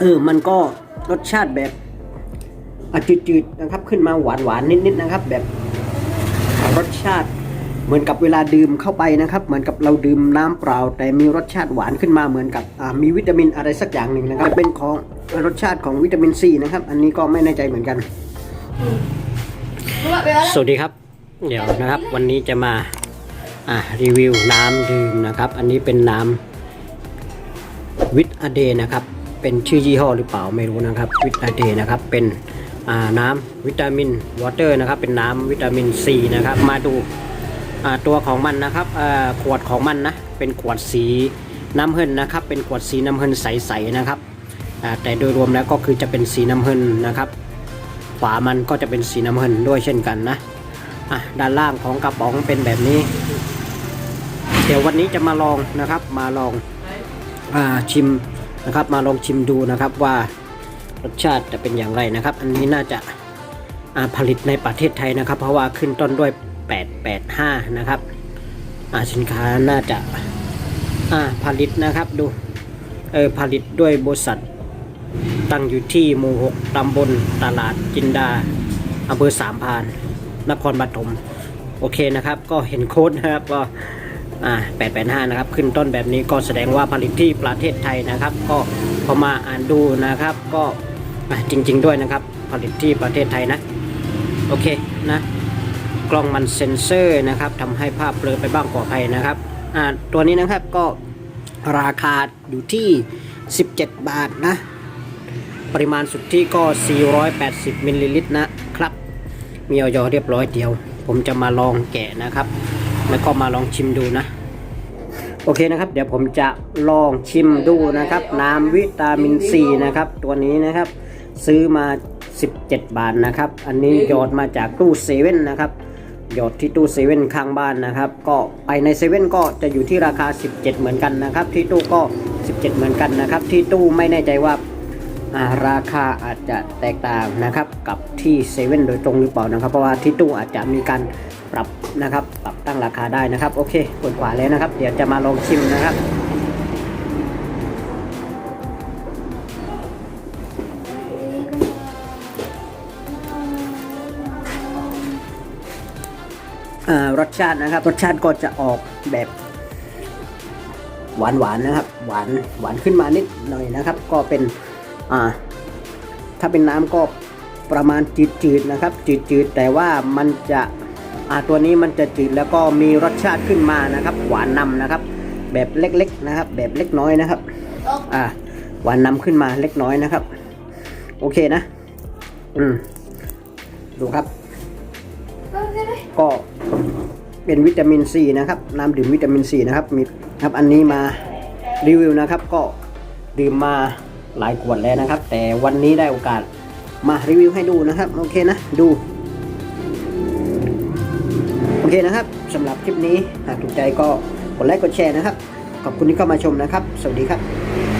เออ มันก็รสชาติแบบอะจืดๆนะครับ ขึ้นมาหวานๆนิดๆนะครับ แบบรสชาติเหมือนกับเวลาดื่มเข้าไปนะครับ เหมือนกับเราดื่มน้ำเปล่า แต่มีรสชาติหวานขึ้นมาเหมือนกับอ่ามีวิตามินอะไรสักอย่างหนึ่งนะครับเป็นของรสชาติของวิตามินซีนะครับ อันนี้ก็ไม่แน่ใจเหมือนกัน สวัสดีครับ เดี๋ยวนะครับ วันนี้จะมา อ่ารีวิวน้ำดื่มนะครับ อันนี้เป็นน้ำวิตอเดนะครับ เป็นชื่อยี่ห้อหรือเปล่าไม่รู้นะครับ วิตอเดนะครับ เป็นอ่าน้ำวิตามินวอเตอร์นะครับ เป็นน้ำวิตามินซีนะครับ มาดูอ่าตัวของมันนะครับอ่าขวดของมันนะ เป็นขวดสีน้ำเงินนะครับ เป็นขวดสีน้ำเงินใสๆนะครับอ่าแต่โดยรวมแล้วก็คือจะเป็นสีน้ำเงินนะครับ ฝามันก็จะเป็นสีน้ำเงินด้วยเช่นกันนะอะด้านล่างของกระป๋องเป็นแบบนี้ เดี๋ยววันนี้จะมาลองนะครับ มาลองอาชิมนะครับ มาลองชิมดูนะครับว่ารสชาติจะเป็นอย่างไรนะครับ อันนี้น่าจะาผลิตในประเทศไทยนะครับ เพราะว่าขึ้นต้นด้วย 885 นะครับสินค้าน่าจะาผลิตนะครับดูเออผลิตด้วยบริษัทตั้งอยู่ที่หมู่ 6 ตำบลตลาดจินดาอำเภอสามพาน นครปฐม โอเคนะครับ ก็เห็นโค้ดนะครับก็ อ่า885 นะครับ ขึ้นต้นแบบนี้ก็แสดงว่าผลิตที่ประเทศไทยนะครับ ก็พอมาอ่านดูนะครับ ก็จริง ๆ ด้วยนะครับ ผลิตที่ประเทศไทยนะ โอเคนะ กล้องมันเซ็นเซอร์นะครับทำให้ภาพเบลอไปบ้างขออภัยนะครับอ่าตัวนี้นะครับก็ราคาอยู่ที่ 17 บาทนะ ปริมาณสุทธิก็ 480มิลลิลิตรนะครับ มีออยเรียบร้อยเดียว ผมจะมาลองแกะนะครับ แล้วก็มาลองชิมดูนะ โอเคนะครับ เดี๋ยวผมจะลองชิมดูนะครับ น้ำวิตามินซีนะครับ ตัวนี้นะครับ ซื้อมา 17 บาทนะครับ อันนี้หยอดมาจากตู้เซเว่นนะครับหยอดที่ตู้เซเว่นข้างบ้านนะครับ ก็ไปในเซเว่นก็จะอยู่ที่ราคา 17 เหมือนกันนะครับ ที่ตู้ก็ 17 เหมือนกันนะครับ ที่ตู้ไม่แน่ใจว่าอ่า ราคาอาจจะแตกต่างนะครับกับที่เซเว่นโดยตรงหรือเปล่านะครับ เพราะว่าที่ตู้อาจจะมีการปรับนะครับ ปรับตั้งราคาได้นะครับ โอเคกดขวาแล้วนะครับ เดี๋ยวจะมาลองชิมนะครับอ่ารสชาตินะครับ รสชาติก็จะออกแบบหวานหวานนะครับ หวานหวานขึ้นมานิดหน่อยนะครับ ก็เป็น อ่าถ้าเป็นน้ำก็ประมาณจืดๆนะครับ จืดๆ แต่ว่ามันจะอ่าตัวนี้มันจะจืดแล้วก็มีรสชาติขึ้นมานะครับ หวานนำนะครับ แบบเล็กๆนะครับ แบบเล็กน้อยนะครับอ่าหวานนำขึ้นมาเล็กน้อยนะครับ โอเคนะ อืมดูครับ ก็เป็นวิตามินซีนะครับ น้ำดื่มวิตามินซีนะครับมีครับอันนี้มารีวิวนะครับ ก็ดื่มมา หลายขวดแล้วนะครับ แต่วันนี้ได้โอกาสมารีวิวให้ดูนะครับ โอเคนะดู โอเคนะครับสำหรับคลิปนี้หากถูกใจก็กดไลค์กดแชร์นะครับ ขอบคุณที่เข้ามาชมนะครับ สวัสดีครับ